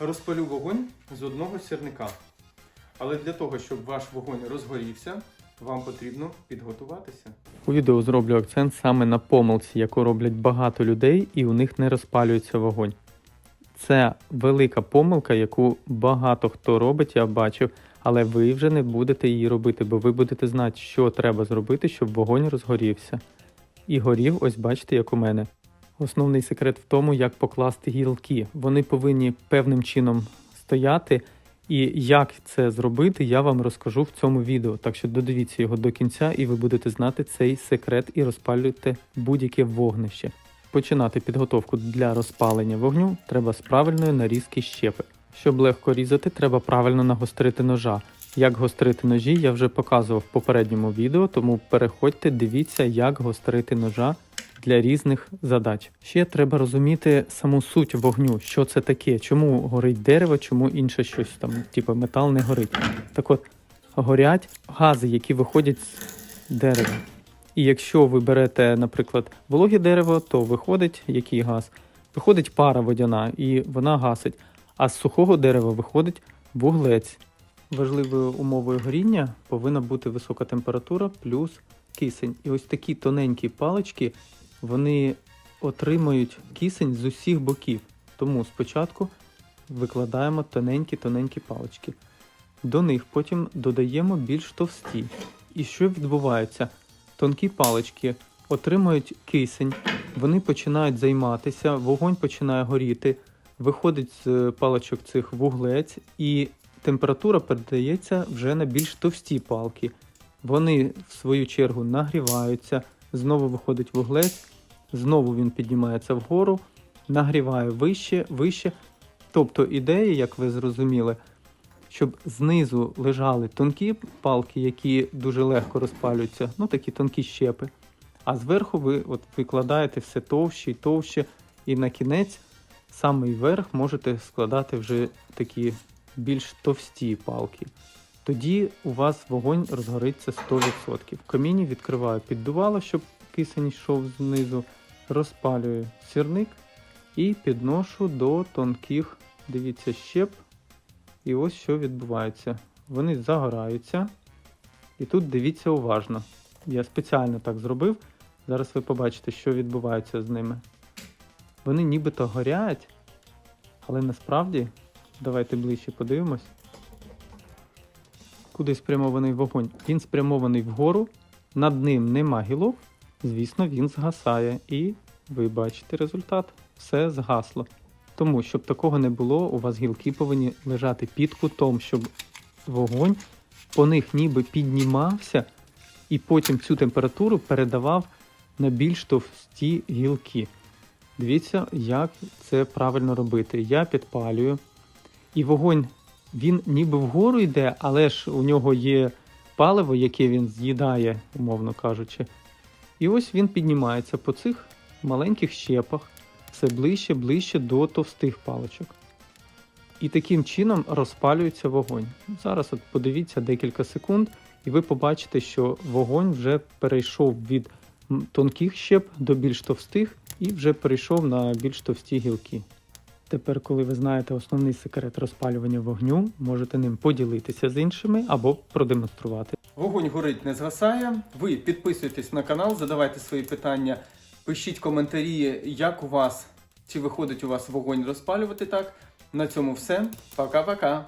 Розпалю вогонь з одного сірника. Але для того, щоб ваш вогонь розгорівся, вам потрібно підготуватися. У відео зроблю акцент саме на помилці, яку роблять багато людей, і у них не розпалюється вогонь. Це велика помилка, яку багато хто робить, я бачив, але ви вже не будете її робити, бо ви будете знати, що треба зробити, щоб вогонь розгорівся. І горів, ось бачите, як у мене. Основний секрет в тому, як покласти гілки. Вони повинні певним чином стояти. І як це зробити, я вам розкажу в цьому відео. Так що додивіться його до кінця, і ви будете знати цей секрет і розпалюйте будь-яке вогнище. Починати підготовку для розпалення вогню треба з правильної нарізки щепи. Щоб легко різати, треба правильно нагострити ножа. Як гострити ножі, я вже показував в попередньому відео, тому переходьте, дивіться, як гострити ножа для різних задач. Ще треба розуміти саму суть вогню, що це таке, чому горить дерево, чому інше щось там, типу метал не горить. Так от, горять гази, які виходять з дерева. І якщо ви берете, наприклад, вологе дерево, то виходить який газ? Виходить пара водяна, і вона гасить. А з сухого дерева виходить вуглець. Важливою умовою горіння повинна бути висока температура плюс кисень. І ось такі тоненькі палички вони отримують кисень з усіх боків. Тому спочатку викладаємо тоненькі-тоненькі палички. До них потім додаємо більш товсті. І що відбувається? Тонкі палички отримують кисень, вони починають займатися, вогонь починає горіти, виходить з паличок цих вуглець, і температура передається вже на більш товсті палки. Вони, в свою чергу, нагріваються, знову виходить вуглець, знову він піднімається вгору, нагріває вище, вище. Тобто ідея, як ви зрозуміли, щоб знизу лежали тонкі палки, які дуже легко розпалюються, ну такі тонкі щепи. А зверху ви от викладаєте все товще і товще, і на кінець самий верх можете складати вже такі більш товсті палки. Тоді у вас вогонь розгориться 100%. В каміні відкриваю піддувало, щоб кисень йшов знизу, розпалюю сірник і підношу до тонких, дивіться, щеп. І ось що відбувається. Вони загораються. І тут дивіться уважно. Я спеціально так зробив. Зараз ви побачите, що відбувається з ними. Вони нібито горять, але насправді, давайте ближче подивимось. Куди спрямований вогонь? Він спрямований вгору, над ним нема гілок, звісно, він згасає. І ви бачите результат. Все згасло. Тому, щоб такого не було, у вас гілки повинні лежати під кутом, щоб вогонь по них ніби піднімався і потім цю температуру передавав на більш товсті гілки. Дивіться, як це правильно робити. Я підпалюю, і вогонь він ніби вгору йде, але ж у нього є паливо, яке він з'їдає, умовно кажучи. І ось він піднімається по цих маленьких щепах все ближче, ближче до товстих паличок. І таким чином розпалюється вогонь. Зараз от подивіться декілька секунд, і ви побачите, що вогонь вже перейшов від тонких щеп до більш товстих і вже перейшов на більш товсті гілки. Тепер, коли ви знаєте основний секрет розпалювання вогню, можете ним поділитися з іншими або продемонструвати. Вогонь горить, не згасає. Ви підписуйтесь на канал, задавайте свої питання, пишіть коментарі, як у вас, чи виходить у вас вогонь розпалювати так. На цьому все. Пока-пока.